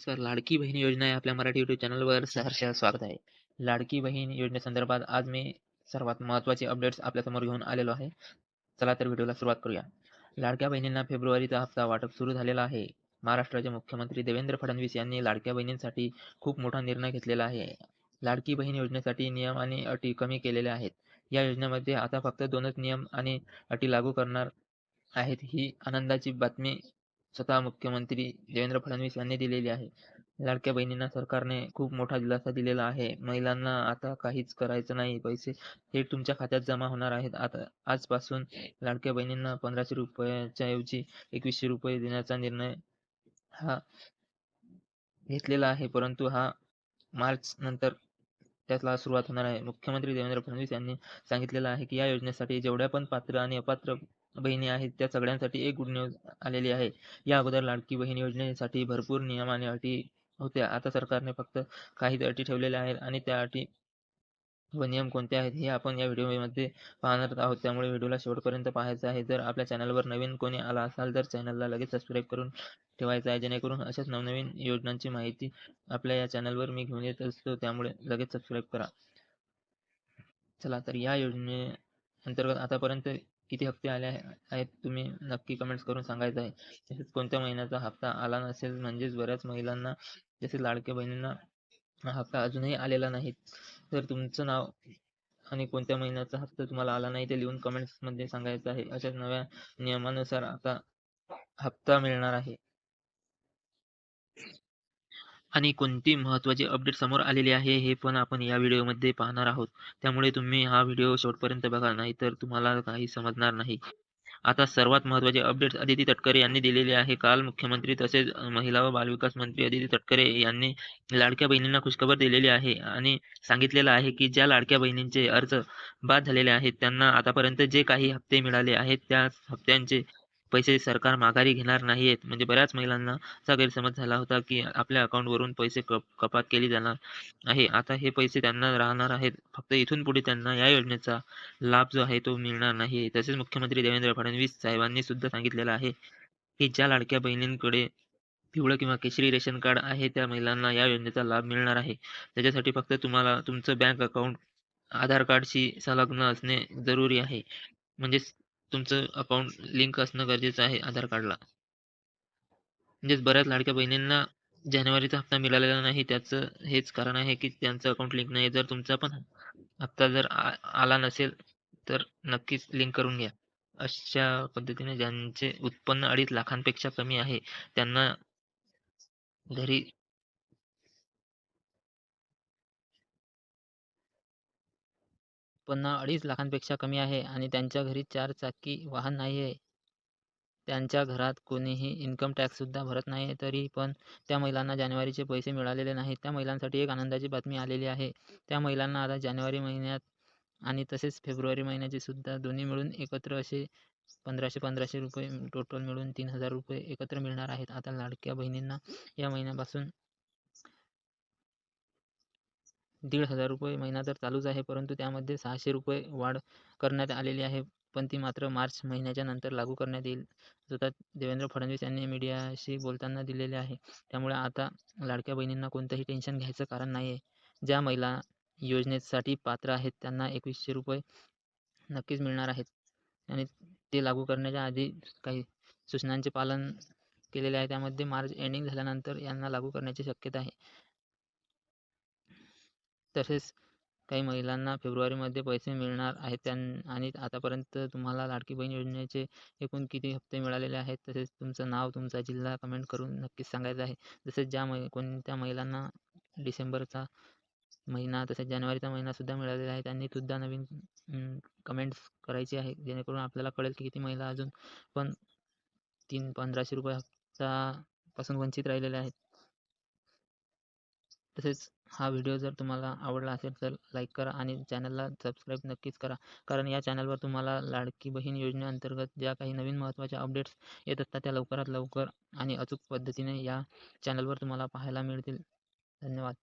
Sir Ladki Bahin योजना आहे आपल्या मराठी यूट्यूब चॅनलवर सहर्ष स्वागत आहे. लाडकी बहीण योजनेसंदर्भात आज मी सर्वात महत्त्वाचे अपडेट्स आपल्यासमोर घेऊन आलेलो आहे. चला तर व्हिडिओला सुरुवात करूया. लाडक्या बहिणींना फेब्रुवारीचा हप्ता वाटप सुरू झालेला आहे. महाराष्ट्राचे मुख्यमंत्री देवेंद्र फडणवीस यांनी लाडक्या बहिणींसाठी खूप मोठा निर्णय घेतलेला आहे. लाडकी बहीण योजनेसाठी नियम आणि अटी कमी केलेल्या आहेत. या योजनेमध्ये आता फक्त दोनच नियम आणि अटी लागू करणार आहेत. ही आनंदाची बातमी स्वतः मुख्यमंत्री देवेंद्र फडणवीस यांनी दिलेली आहे. लाडक्या बहिणींना सरकारने खूप मोठा दिलासा दिलेला आहे. महिलांना आता काहीच करायचं नाही. पैसे थेट तुमच्या खात्यात जमा होणार आहेत. आता आजपासून लाडक्या बहिणींना पंधराशे रुपयाच्या ऐवजी एकवीसशे रुपये देण्याचा निर्णय हा घेतलेला आहे. परंतु हा मार्च नंतर त्याला सुरुवात होणार आहे. मुख्यमंत्री देवेंद्र फडणवीस यांनी सांगितलेलं आहे की या योजनेसाठी जेवढ्या पण पात्र आणि अपात्र बहिणी आहेत त्या सगळ्यांसाठी एक गुड न्यूज आलेली आहे. या अगोदर लाडकी बहीण योजनेसाठी भरपूर नियम आणि अटी होत्या. आता सरकारने फक्त काही अटी ठेवलेल्या आहेत आणि त्या अटी व नियम कोणते आहेत हे आपण या व्हिडिओमध्ये पाहणार आहोत. त्यामुळे व्हिडिओला शेवटपर्यंत पाहायचं आहे. जर आपल्या चॅनलवर नवीन कोणी आला असाल तर चॅनलला लगेच सबस्क्राईब करून ठेवायचं आहे. जेणेकरून अशाच नवनवीन योजनांची माहिती आपल्या या चॅनलवर मी घेऊन येत असतो. त्यामुळे लगेच सबस्क्राईब करा. चला तर या योजने अंतर्गत आतापर्यंत किती हप्ते आले आहेत तुम्ही नक्की कमेंट्स करून सांगायचं आहे. तसेच कोणत्या महिन्याचा हप्ता आला नसेल म्हणजेच बऱ्याच महिलांना जसे लाडक्या बहिणींना हप्ता अजूनही आलेला नाही. तर तुमचं नाव आणि कोणत्या महिन्याचा हप्ता तुम्हाला आला नाही ते लिहून कमेंट्समध्ये सांगायचं आहे. अशाच नव्या नियमानुसार आता हप्ता मिळणार आहे. आणि कोणती महत्त्वाची अपडेट समोर आलेली आहे हे पण आपण या व्हिडिओमध्ये पाहणार आहोत. त्यामुळे तुम्ही हा व्हिडिओ शेवटपर्यंत बघा नाही तर तुम्हाला काही समजणार नाही. आता सर्वात महत्त्वाचे अपडेट्स अदिती तटकरे यांनी दिलेले आहे. काल मुख्यमंत्री तसेच महिला व बालविकास मंत्री अदिती तटकरे यांनी लाडक्या बहिणींना खुशखबर दिलेली आहे आणि सांगितलेलं आहे की ज्या लाडक्या बहिणींचे अर्ज बाद झालेले आहेत त्यांना आतापर्यंत जे काही हप्ते मिळाले आहेत त्या हप्त्यांचे पैसे सरकार माघारी घेणार नाहीयेत. म्हणजे बऱ्याच महिलांना असा गैरसमज झाला होता की आपल्या अकाउंटवरून पैसे कप कपात केली जाणार आहे. आता हे पैसे त्यांना राहणार आहेत. फक्त इथून पुढे त्यांना या योजनेचा लाभ जो आहे तो मिळणार नाही. तसेच मुख्यमंत्री देवेंद्र फडणवीस साहेबांनी सुद्धा सांगितलेलं आहे की ज्या लाडक्या बहिणींकडे पिवळं किंवा केशरी रेशन कार्ड आहे त्या महिलांना या योजनेचा लाभ मिळणार आहे. त्याच्यासाठी फक्त तुम्हाला तुमचं बँक अकाउंट आधार कार्डशी संलग्न असणे जरुरी आहे. म्हणजेच तुमचं अकाउंट लिंक असणं गरजेचं आहे आधार कार्डला म्हणजेच बऱ्याच लाडक्या बहिणींना जानेवारीचा हप्ता मिळालेला नाही त्याचं हेच कारण आहे की त्यांचं अकाउंट लिंक नाही. जर तुमचा पण हप्ता जर आला नसेल तर नक्कीच लिंक करून घ्या. अशा पद्धतीने ज्यांचे उत्पन्न अडीच लाखांपेक्षा कमी आहे त्यांना घरी उत्पन्न अडीच लाखांपेक्षा कमी आहे आणि त्यांच्या घरी चार चाकी वाहन नाही आहे त्यांच्या घरात कोणीही इन्कम टॅक्ससुद्धा भरत नाही तरी पण त्या महिलांना जानेवारीचे पैसे मिळालेले नाहीत. त्या महिलांसाठी एक आनंदाची बातमी आलेली आहे. त्या महिलांना आता जानेवारी महिन्यात आणि तसेच फेब्रुवारी महिन्याचे सुद्धा दोन्ही मिळून एकत्र असे पंधराशे पंधराशे रुपये टोटल मिळून तीन हजार रुपये एकत्र मिळणार आहेत. आता लाडक्या बहिणींना या महिन्यापासून दीड हजार रुपये महिना तर चालूच आहे परंतु त्यामध्ये सहाशे रुपये वाढ करण्यात आलेली आहे. पण ती मात्र मार्च महिन्याच्या नंतर लागू करण्यात येईल स्वतः देवेंद्र फडणवीस यांनी मीडियाशी बोलताना दिलेले आहे. त्यामुळे आता लाडक्या बहिणींना कोणतंही टेन्शन घ्यायचं कारण नाही आहे ज्या महिला योजनेसाठी पात्र आहेत त्यांना एकवीसशे रुपये नक्कीच मिळणार आहेत. आणि ते लागू करण्याच्या आधी काही सूचनांचे पालन केलेले आहे. त्यामध्ये मार्च एंडिंग झाल्यानंतर यांना लागू करण्याची शक्यता आहे. तसेच काही महिलांना फेब्रुवारीमध्ये पैसे मिळणार आहेत त्यां आणि आतापर्यंत तुम्हाला लाडकी बहीण योजनेचे एकूण किती हप्ते मिळालेले आहेत? तसेच तुमचं नाव तुमचा जिल्हा कमेंट करून नक्कीच सांगायचं आहे. तसेच ज्या मै कोणत्या महिलांना डिसेंबरचा महिना तसेच जानेवारीचा महिनासुद्धा मिळालेला आहे त्यांनी सुद्धा नवीन कमेंट्स करायची आहे. जेणेकरून आपल्याला कळेल की किती महिला अजून पण तीन पंधराशे रुपये हप्तापासून वंचित राहिलेल्या आहेत. तसेच हा व्हिडिओ जर तुम्हाला आवडला असेल तर लाईक करा आणि चॅनलला सबस्क्राईब नक्कीच करा. कारण या चॅनलवर तुम्हाला लाडकी बहीण योजनेअंतर्गत ज्या काही नवीन महत्त्वाच्या अपडेट्स येत असतात त्या लवकरात लवकर आणि अचूक पद्धतीने या चॅनलवर तुम्हाला पाहायला मिळतील. धन्यवाद.